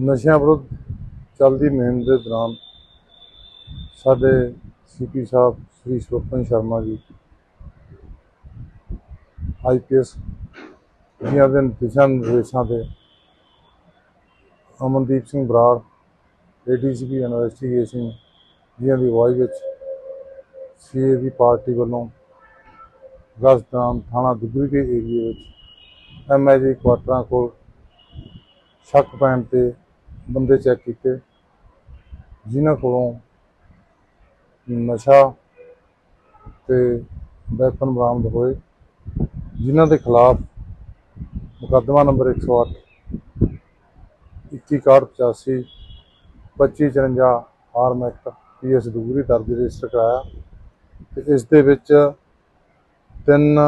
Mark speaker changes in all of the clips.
Speaker 1: ਨਸ਼ਿਆਂ ਵਿਰੁੱਧ ਚੱਲਦੀ ਮੁਹਿੰਮ ਦੇ ਦੌਰਾਨ ਸਾਡੇ ਸੀਪੀ ਸਾਹਿਬ ਸ੍ਰੀ ਸਵਪਨ ਸ਼ਰਮਾ ਜੀ ਆਈਪੀਐਸ ਜੀਆਂ ਦੇ ਦਿਸ਼ਾ ਨਿਰਦੇਸ਼ਾਂ ਤੇ ਅਮਨਦੀਪ ਸਿੰਘ ਬਰਾੜ ਏਡੀਸੀਪੀ ਇਨਵੈਸਟੀਗੇਸ਼ਨ ਜੀਆਂ ਦੀ ਅਗਵਾਈ ਵਿੱਚ ਸੀਏ ਦੀ ਪਾਰਟੀ ਵੱਲੋਂ ਗਸ਼ਤ ਥਾਣਾ ਦੁੱਗਰੀ ਦੇ ਏਰੀਏ ਵਿੱਚ ਐਮਆਈਜੀ ਕੁਆਟਰਾਂ ਕੋਲ ਸ਼ੱਕ ਪੈਣ ਤੇ ਬੰਦੇ ਚੈੱਕ ਕੀਤੇ। ਜਿਨ੍ਹਾਂ ਕੋਲੋਂ ਨਸ਼ਾ ਤੇ ਵੈਪਨ ਬਰਾਮਦ ਹੋਏ, ਜਿਨ੍ਹਾਂ ਦੇ ਖਿਲਾਫ ਮੁਕੱਦਮਾ ਨੰਬਰ 108 2185 2554 ਆਰਮ ਐਕਟ ਪੀਐਸ ਦੂਰੀ ਦਰਜ ਰਜਿਸਟਰ ਕਰਾਇਆ ਤੇ ਇਸ ਦੇ ਵਿੱਚ ਤਿੰਨ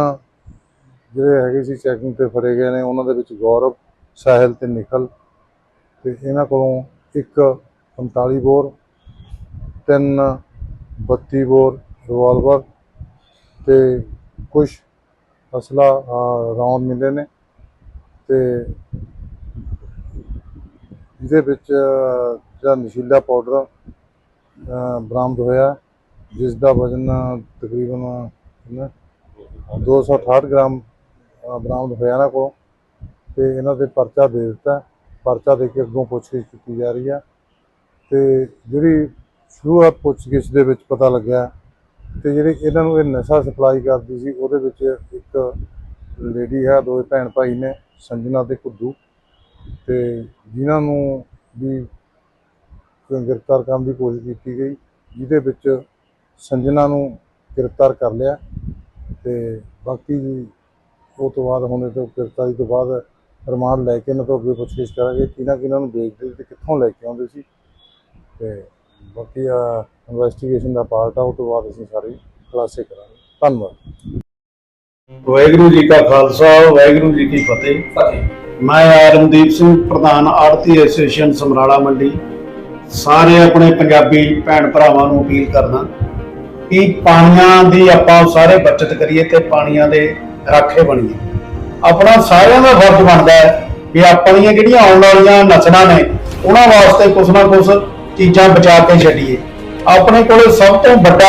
Speaker 1: ਜਿਹੜੇ ਹੈਗੇ ਸੀ ਚੈਕਿੰਗ ਤੇ ਫੜੇ ਗਏ ਨੇ, ਉਹਨਾਂ ਦੇ ਵਿੱਚ ਗੌਰਵ ਸਾਹਿਲ ਤੇ ਨਿਖਲ ਤੇ ਇਹਨਾਂ ਕੋਲੋਂ ਇੱਕ 45 ਬੋਰ, ਤਿੰਨ 32 ਬੋਰ ਰਿਵਾਲਵਰ ਤੇ ਕੁਝ ਅਸਲਾ ਰੌਂਡ ਮਿਲੇ ਨੇ ਤੇ ਜਿਹਦੇ ਵਿੱਚ ਜਿਹੜਾ ਨਸ਼ੀਲਾ ਪਾਊਡਰ ਬਰਾਮਦ ਹੋਇਆ, ਜਿਸ ਦਾ ਵਜ਼ਨ ਤਕਰੀਬਨ, ਕਿੰਨਾ? 268 ਗ੍ਰਾਮ ਬਰਾਮਦ ਹੋਇਆ ਇਹਨਾਂ ਕੋਲ। ਤੇ ਇਹਨਾਂ 'ਤੇ ਪਰਚਾ ਦੇ ਦਿੱਤਾ ਪਰਚਾ ਦੇ ਕੇ ਅੱਗੋਂ ਪੁੱਛਗਿੱਛ ਕੀਤੀ ਜਾ ਰਹੀ ਆ ਤੇ ਜਿਹੜੀ ਸ਼ੁਰੂਆਤ ਪੁੱਛਗਿੱਛ ਦੇ ਵਿੱਚ ਪਤਾ ਲੱਗਿਆ ਤੇ ਜਿਹੜੀ ਇਹਨਾਂ ਨੂੰ ਇਹ ਨਸ਼ਾ ਸਪਲਾਈ ਕਰਦੀ ਸੀ, ਉਹਦੇ ਵਿੱਚ ਇੱਕ ਲੇਡੀ ਹੈ, ਦੋ ਭੈਣ ਭਾਈ ਨੇ, ਸੰਜਨਾ ਤੇ ਕੁੱਦੂ। ਤੇ ਜਿਨ੍ਹਾਂ ਨੂੰ ਵੀ ਗ੍ਰਿਫਤਾਰ ਕਰਨ ਦੀ ਕੋਸ਼ਿਸ਼ ਕੀਤੀ ਗਈ, ਜਿਹਦੇ ਵਿੱਚ ਸੰਜਨਾ ਨੂੰ ਗ੍ਰਿਫਤਾਰ ਕਰ ਲਿਆ। ਤੇ ਬਾਕੀ ਜੀ ਉਹ ਤੋਂ ਬਾਅਦ ਹੁਣ ਇਹ ਤੋਂ ਗ੍ਰਿਫਤਾਰੀ ਤੋਂ ਬਾਅਦ ਰਿਮਾਂਡ ਲੈ ਕੇ ਇਹਨਾਂ ਤੋਂ ਅੱਗੇ ਪੁੱਛਗਿੱਛ ਕਰਾਂਗੇ ਕਿਹਨਾਂ ਕਿਹਨਾਂ ਨੂੰ ਵੇਚਦੇ ਸੀ ਤੇ ਕਿੱਥੋਂ ਲੈ ਕੇ ਆਉਂਦੇ ਸੀ। ਤੇ ਬਾਕੀ ਆ ਇਨਵੈਸਟੀਗੇਸ਼ਨ ਦਾ ਪਾਰਟ ਆ, ਉਹ ਤੋਂ ਬਾਅਦ ਅਸੀਂ ਸਾਰੀ ਖੁਲਾਸੇ ਕਰਾਂਗੇ। ਧੰਨਵਾਦ।
Speaker 2: ਵਾਹਿਗੁਰੂ ਜੀ ਕਾ ਖਾਲਸਾ, ਵਾਹਿਗੁਰੂ ਜੀ ਕੀ ਫਤਿਹ।
Speaker 3: ਫਤਿਹ
Speaker 2: ਮੈਂ ਆਰਮਦੀਪ ਸਿੰਘ ਪ੍ਰਧਾਨ ਆੜਤੀ ਐਸੋਸੀਏਸ਼ਨ ਸਮਰਾਲਾ ਮੰਡੀ। ਸਾਰੇ ਆਪਣੇ ਪੰਜਾਬੀ ਭੈਣ ਭਰਾਵਾਂ ਨੂੰ ਅਪੀਲ ਕਰਦਾ ਕਿ ਪਾਣੀਆਂ ਦੀ ਆਪਾਂ ਸਾਰੇ ਬਚਤ ਕਰੀਏ ਤੇ ਪਾਣੀਆਂ ਦੇ ਰਾਖੇ ਬਣੀਏ ਆਪਣਾ ਸਾਰਿਆਂ ਦਾ ਫਰਜ਼ ਬਣਦਾ ਹੈ ਕਿ ਆਪਣੀਆਂ ਜਿਹੜੀਆਂ ਆਉਣ ਵਾਲੀਆਂ ਨਸਲਾਂ ਨੇ, ਉਹਨਾਂ ਵਾਸਤੇ ਕੁਛ ਨਾ ਕੁਛ ਚੀਜ਼ਾਂ ਬਚਾ ਕੇ ਛੱਡੀਏ। ਆਪਣੇ ਕੋਲੇ ਸਭ ਤੋਂ ਵੱਡਾ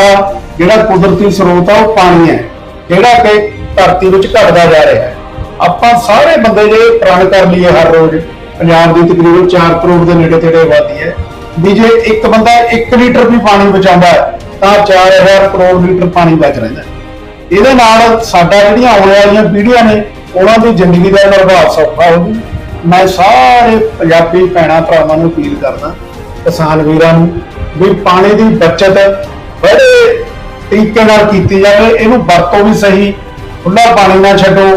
Speaker 2: ਜਿਹੜਾ ਕੁਦਰਤੀ ਸਰੋਤ ਆ, ਉਹ ਪਾਣੀ ਹੈ, ਜਿਹੜਾ ਕਿ ਧਰਤੀ ਵਿੱਚ ਘਟਦਾ ਜਾ ਰਿਹਾ ਹੈ। ਆਪਾਂ ਸਾਰੇ ਬੰਦੇ ਜੇ ਪ੍ਰਣ ਕਰ ਲਈਏ ਹਰ ਰੋਜ਼, ਪੰਜਾਬ ਦੀ ਤਕਰੀਬਨ 4 ਕਰੋੜ ਦੇ ਨੇੜੇ ਤੇੜੇ ਆਬਾਦੀ ਹੈ। ਵੀ ਜੇ ਇੱਕ ਬੰਦਾ 1 ਲੀਟਰ ਵੀ ਪਾਣੀ ਬਚਾਉਂਦਾ ਹੈ ਤਾਂ 4000 ਕਰੋੜ ਲੀਟਰ ਪਾਣੀ ਬਚ ਰਹਿੰਦਾ ਇਹਦੇ ਨਾਲ ਸਾਡਾ ਜਿਹੜੀਆਂ ਆਉਣ ਵਾਲੀਆਂ ਪੀੜ੍ਹੀਆਂ ਨੇ, ਉਹਨਾਂ ਦੀ ਜ਼ਿੰਦਗੀ ਦਾ ਨਿਰਵਾਹ ਸੌਖਾ ਹੋਊ। ਮੈਂ ਸਾਰੇ ਪੰਜਾਬੀ ਭੈਣਾਂ ਭਰਾਵਾਂ ਨੂੰ ਅਪੀਲ ਕਰਦਾ, ਕਿਸਾਨ ਵੀਰਾਂ ਨੂੰ ਵੀ ਪਾਣੀ ਦੀ ਬਚਤ ਬੜੇ ਤਰੀਕੇ ਨਾਲ ਕੀਤੀ ਜਾਵੇ, ਇਹਨੂੰ ਵਰਤੋਂ ਵੀ ਸਹੀ ਖੁੱਲਾ ਪਾਣੀ ਨਾ ਛੱਡੋ।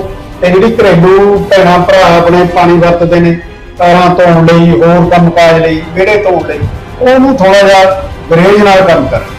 Speaker 2: ਤੇ ਜਿਹੜੀ ਘਰੇਲੂ ਭੈਣਾਂ ਭਰਾ ਆਪਣੇ ਪਾਣੀ ਵਰਤਦੇ ਨੇ ਕਾਰਾਂ ਧੋਣ ਲਈ, ਹੋਰ ਕੰਮਕਾਜ ਲਈ, ਵਿਹੜੇ ਧੋਣ ਲਈ, ਉਹਨੂੰ ਥੋੜਾ ਜਿਹਾ ਗਰੇਜ ਨਾਲ ਕੰਮ ਕਰੋ